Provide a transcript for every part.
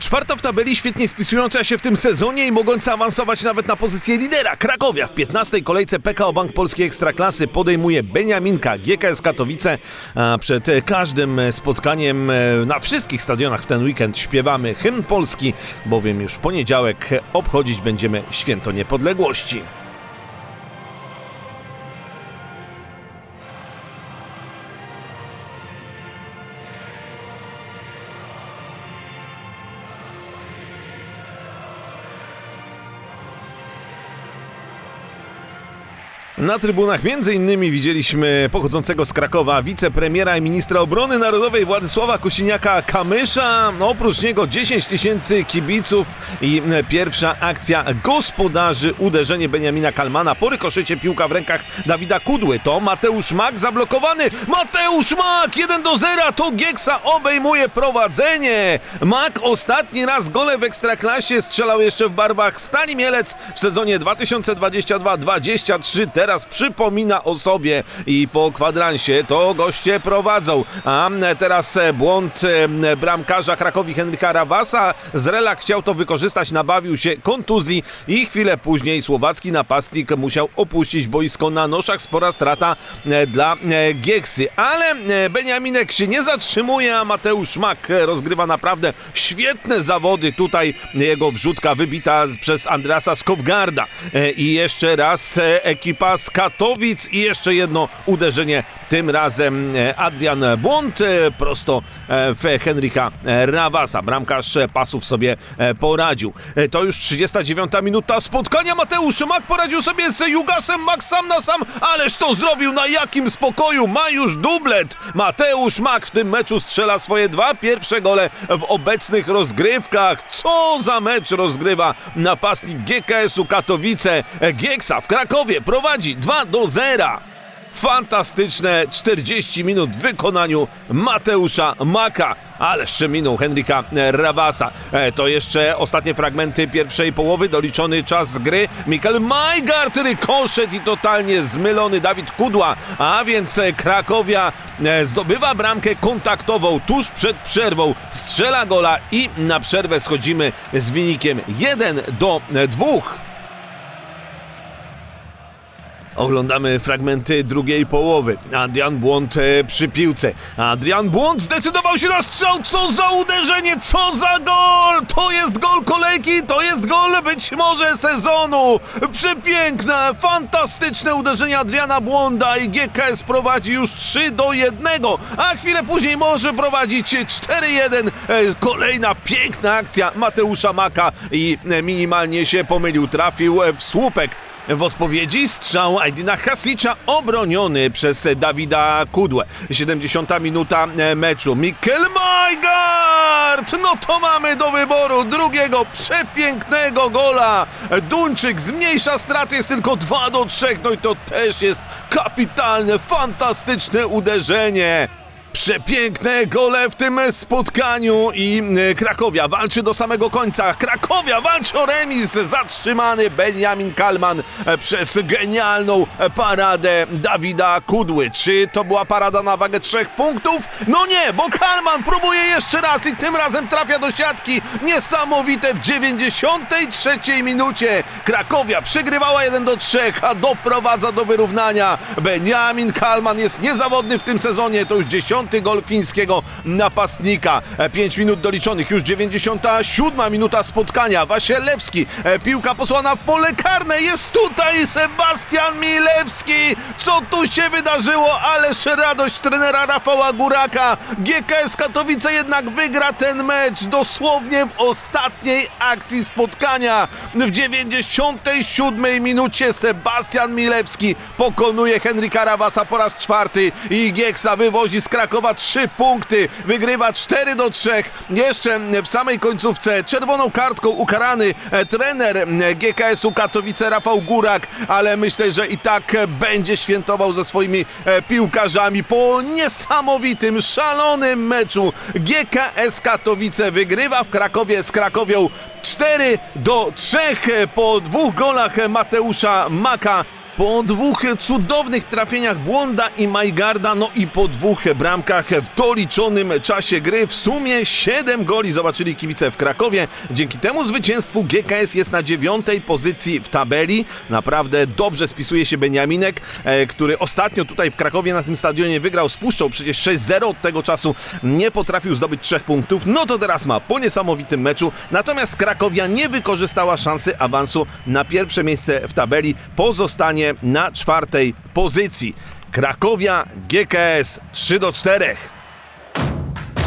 Czwarta w tabeli, świetnie spisująca się w tym sezonie i mogąca awansować nawet na pozycję lidera. Krakowia w 15. kolejce PKO Bank Polskiej Ekstraklasy podejmuje Beniaminka GKS Katowice. Przed każdym spotkaniem e, na wszystkich stadionach w ten weekend śpiewamy hymn Polski, bowiem już w poniedziałek obchodzić będziemy Święto Niepodległości. Na trybunach innymi widzieliśmy pochodzącego z Krakowa wicepremiera i ministra obrony narodowej Władysława Kosiniaka-Kamysza. No, oprócz niego 10 tysięcy kibiców i e, pierwsza akcja gospodarzy uderzenie Beniamina Kalmana po rykoszycie piłka w rękach Dawida Kudły. To Mateusz Mak zablokowany. Mateusz Mak 1 do 0 to Gieksa obejmuje prowadzenie. Mak ostatni raz gole w Ekstraklasie strzelał jeszcze w barwach Stali Mielec w sezonie 2022-23 teraz przypomina o sobie i po kwadransie to goście prowadzą. A teraz e, błąd e, bramkarza Krakowi Henryka Rawasa. Zrelak chciał to wykorzystać, nabawił się kontuzji i chwilę później słowacki napastnik musiał opuścić boisko na noszach. Spora strata e, dla Gieksy. Ale Beniaminek się nie zatrzymuje, a Mateusz Mak rozgrywa naprawdę świetne zawody. Tutaj jego wrzutka wybita przez Andrasa Skowgarda. I jeszcze raz ekipa z Katowic i jeszcze jedno uderzenie, tym razem e, Adrian Błąd e, prosto e, w Henryka Rawasa. Bramkarz pasów sobie poradził. To już 39 minuta spotkania. Mateusz Mak poradził sobie z Jugasem Mak sam na sam, ależ to zrobił na jakim spokoju. Ma już dublet. Mateusz Mak w tym meczu strzela swoje dwa pierwsze gole w obecnych rozgrywkach. Co za mecz rozgrywa napastnik GKS-u Katowice. Gieksa w Krakowie prowadzi 2 do 0. Fantastyczne 40 minut w wykonaniu Mateusza Maka. Ależ minął Henryka Rawasa. E, to jeszcze ostatnie fragmenty pierwszej połowy, doliczony czas gry. Mikkel Majgard, rykoszet i totalnie zmylony Dawid Kudła. A więc Krakowia e, zdobywa bramkę kontaktową tuż przed przerwą. Strzela gola i na przerwę schodzimy z wynikiem 1 do 2. Oglądamy fragmenty drugiej połowy. Adrian Błąd e, przy piłce. Adrian Błąd zdecydował się na strzał. Co za uderzenie, co za gol! To jest gol kolejki, to jest gol być może sezonu. Przepiękne, fantastyczne uderzenie Adriana Błąda i GKS prowadzi już 3 do 1, a chwilę później może prowadzić 4-1. E, kolejna piękna akcja Mateusza Maka i e, minimalnie się pomylił. Trafił w słupek. W odpowiedzi strzał Aydina Haslicza obroniony przez Dawida Kudłę. 70 minuta e, meczu. Mikkel Majgard! No to mamy do wyboru drugiego przepięknego gola. Duńczyk zmniejsza straty, jest tylko 2 do 3. No i to też jest kapitalne, fantastyczne uderzenie. Przepiękne gole w tym spotkaniu i y, Krakowia walczy do samego końca. Krakowia walczy o remis. Zatrzymany Benjamin Kalman e, przez genialną paradę Dawida Kudły. Czy to była parada na wagę trzech punktów? No nie, bo Kalman próbuje jeszcze raz i tym razem trafia do siatki. Niesamowite w 93 minucie. Krakowia przegrywała 1 do 3, a doprowadza do wyrównania. Benjamin Kalman jest niezawodny w tym sezonie. To już 10 piąty gol fińskiego napastnika. 5 e, minut doliczonych, już 97 minuta spotkania. Wasielewski, e, piłka posłana w pole karne. Jest tutaj Sebastian Milewski. Co tu się wydarzyło? Ależ radość trenera Rafała Góraka. GKS Katowice jednak wygra ten mecz dosłownie w ostatniej akcji spotkania. W 97 minucie Sebastian Milewski pokonuje Henryka Rawasa po raz czwarty i Gieksa wywozi z Krakowa Krakowa 3 punkty, wygrywa 4 do 3. Jeszcze w samej końcówce czerwoną kartką ukarany e, trener GKS-u Katowice Rafał Górak, ale myślę, że i tak będzie świętował ze swoimi e, piłkarzami po niesamowitym, szalonym meczu. GKS Katowice wygrywa w Krakowie z Krakowią 4 do 3 po dwóch golach Mateusza Maka Po dwóch cudownych trafieniach Błonda i Majgarda, no i po dwóch bramkach w doliczonym czasie gry, w sumie 7 goli zobaczyli kibice w Krakowie. Dzięki temu zwycięstwu GKS jest na dziewiątej pozycji w tabeli. Naprawdę dobrze spisuje się Beniaminek, e, który ostatnio tutaj w Krakowie na tym stadionie wygrał z Puszczą, przecież 6-0 od tego czasu nie potrafił zdobyć trzech punktów, no to teraz ma po niesamowitym meczu. Natomiast Krakowia nie wykorzystała szansy awansu na pierwsze miejsce w tabeli, pozostanie na czwartej pozycji. Krakowia GKS 3 do 4.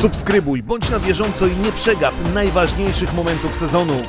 Subskrybuj, bądź na bieżąco i nie przegap najważniejszych momentów sezonu.